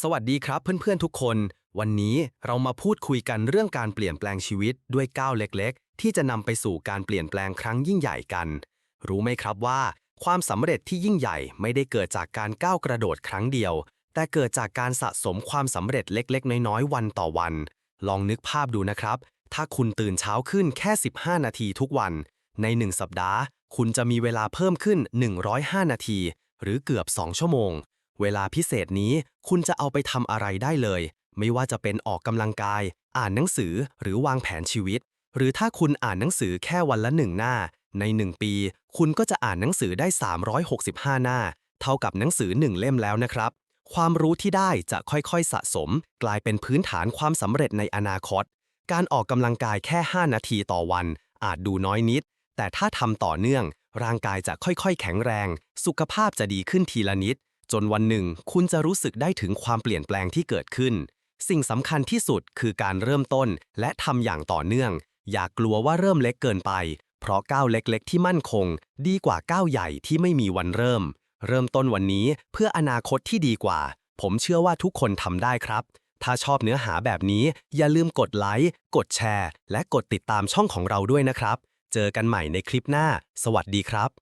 สวัสดีครับเพื่อนๆทุกคน วันนี้เรามาพูดคุยกันเรื่องการเปลี่ยนแปลงชีวิตด้วยก้าวเล็กๆ ที่จะนำไปสู่การเปลี่ยนแปลงครั้งยิ่งใหญ่กัน รู้ไหมครับว่า ความสำเร็จที่ยิ่งใหญ่ไม่ได้เกิดจากการก้าวกระโดดครั้งเดียว แต่เกิดจากการสะสมความสำเร็จเล็กๆ น้อยๆ วันต่อวัน ลองนึกภาพดูนะครับ ถ้าคุณตื่นเช้าขึ้นแค่ 15 นาทีทุกวัน ใน 1 สัปดาห์ คุณจะมีเวลาเพิ่มขึ้น 105 นาที หรือเกือบ 2 ชั่วโมง เวลาพิเศษนี้คุณจะเอาไปทำอะไรได้เลย ไม่ว่าจะเป็นออกกำลังกาย อ่านหนังสือหรือวางแผนชีวิต หรือถ้าคุณอ่านหนังสือแค่วันละหนึ่งหน้า ในหนึ่งปี คุณก็จะอ่านหนังสือได้ 365 หน้า เท่ากับหนังสือหนึ่งเล่มแล้วนะครับ ความรู้ที่ได้จะค่อยๆสะสม กลายเป็นพื้นฐานความสำเร็จในอนาคต การออกกำลังกายแค่ 5 นาทีต่อวัน อาจดูน้อยนิด แต่ถ้าทำต่อเนื่อง ร่างกายจะค่อยๆ แข็งแรง สุขภาพจะดีขึ้นทีละนิด จนวันหนึ่ง คุณจะรู้สึกได้ถึงความเปลี่ยนแปลงที่เกิดขึ้น สิ่งสำคัญที่สุดคือการเริ่มต้นและทำอย่างต่อเนื่อง อย่ากกลัวว่าเริ่มเล็กเกินไป เพราะก้าวเล็กๆ ที่มั่นคง ดีกว่าก้าวใหญ่ที่ไม่มีวันเริ่ม เริ่มต้นวันนี้เพื่ออนาคตที่ดีกว่า ผมเชื่อว่าทุกคนทำได้ครับ ถ้าชอบเนื้อหาแบบนี้ อย่าลืมกดไลค์กดแชร์ และกดติดตามช่องของเราด้วยนะครับ เจอกันใหม่ในคลิปหน้า สวัสดีครับ